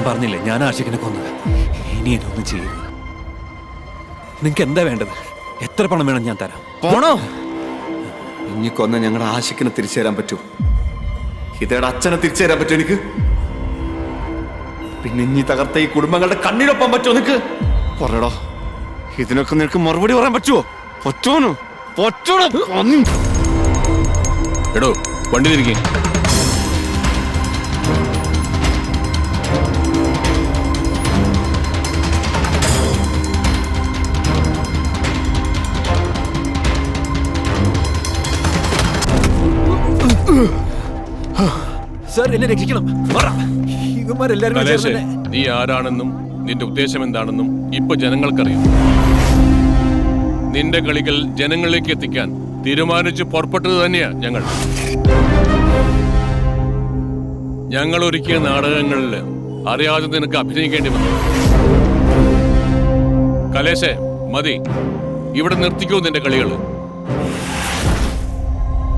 ഞാൻ പറഞ്ഞില്ലേ ഞാൻ ആഷിഖിനെ കൊന്നത്. ഇനി എന്നെ ഒന്നും ചെയ്യരുത്. നിങ്ങൾക്ക് എന്താ വേണ്ടത്? എത്ര പണം വേണം ഞാൻ തരാം. പോണോ? ഇനി കൊന്ന ഞങ്ങളുടെ ആശിക്കിനെ തിരിച്ചു തരാൻ പറ്റൂ. ഇതേടെ അച്ഛനെ തിരിച്ചു തരാൻ പറ്റൂ എനിക്ക്. പിന്നെ ഇനി തകർത്ത ഈ കുടുംബങ്ങളുടെ കണ്ണിനൊപ്പം പറ്റുമോ നിനക്ക്. പറയടോ ഇതിനൊക്കെ നിനക്ക് മറുപടി പറയാൻ പറ്റുമോ പറ്റുമോ പറ്റോടോ. എടോ വണ്ടി സാർ എന്നെ രക്ഷിക്കണം. ഇവന്മാരെല്ലാരും നീ ആരാണെന്നും നിന്റെ ഉദ്ദേശം എന്താണെന്നും ഇപ്പൊ ജനങ്ങൾക്കറിയാം. നിന്റെ കളികൾ ജനങ്ങളിലേക്ക് എത്തിക്കാൻ തീരുമാനിച്ചു പുറപ്പെട്ടത് തന്നെയാ ഞങ്ങൾ. ഞങ്ങൾ ഒരുക്കിയ നാടകങ്ങളിൽ അറിയാതെ നിനക്ക് അഭിനയിക്കേണ്ടി വന്നു. കലേശേ മതി. ഇവിടെ നിർത്തിക്കൂ നിന്റെ കളികൾ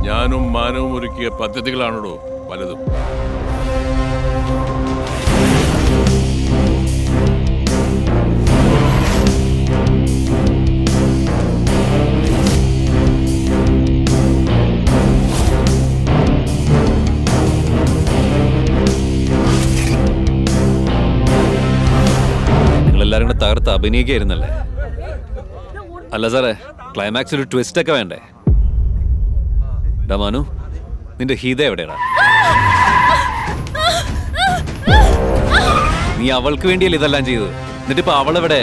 ഞാനും മാനവും ഒരുക്കിയ പദ്ധതികളാണല്ലോ പലതും എല്ലാവരും കൂടെ തകർത്ത് അഭിനയിക്കായിരുന്നല്ലേ? അല്ല സാറേ ക്ലൈമാക്സിൽ ഒരു ട്വിസ്റ്റ് ഒക്കെ വേണ്ടേ? ഡാ മാനു നിന്റെ ഹീത എവിടെയാടാ? നീ അവൾക്ക് വേണ്ടിയല്ലേ ഇതെല്ലാം ചെയ്തത്? എന്നിട്ടിപ്പോ അവളെവിടെ?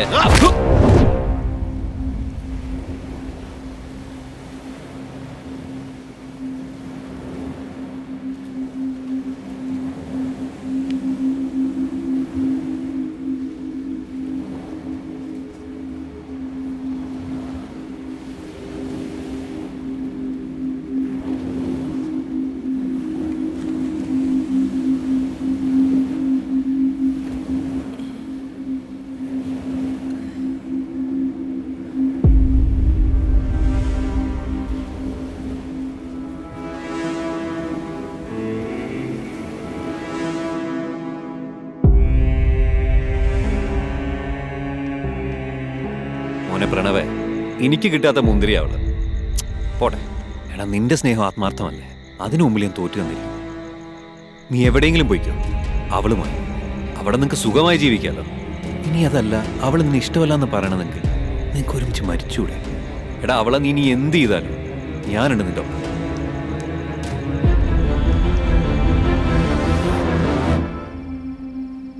മോനെ പ്രണവേ എനിക്ക് കിട്ടാത്ത മുന്തിരി അവൾ. പോട്ടെ. എടാ നിന്റെ സ്നേഹം ആത്മാർത്ഥമല്ലേ? അതിനു മുമ്പിൽ ഞാൻ തോറ്റു തന്നിരിക്കും നീ എവിടെയെങ്കിലും പോയിക്കോ. അവളുമായി അവിടെ നിങ്ങൾക്ക് സുഖമായി ജീവിക്കാമല്ലോ ഇനി അതല്ല അവൾ നിന്നെ ഇഷ്ടമല്ല എന്ന് പറയണമെങ്കിൽ നിനക്ക് ഒരുമിച്ച് മരിച്ചൂടെ. എടാ അവളെ നീ ഇനി എന്ത് ചെയ്താലും ഞാനുണ്ട് നിന്റെ ഒപ്പം.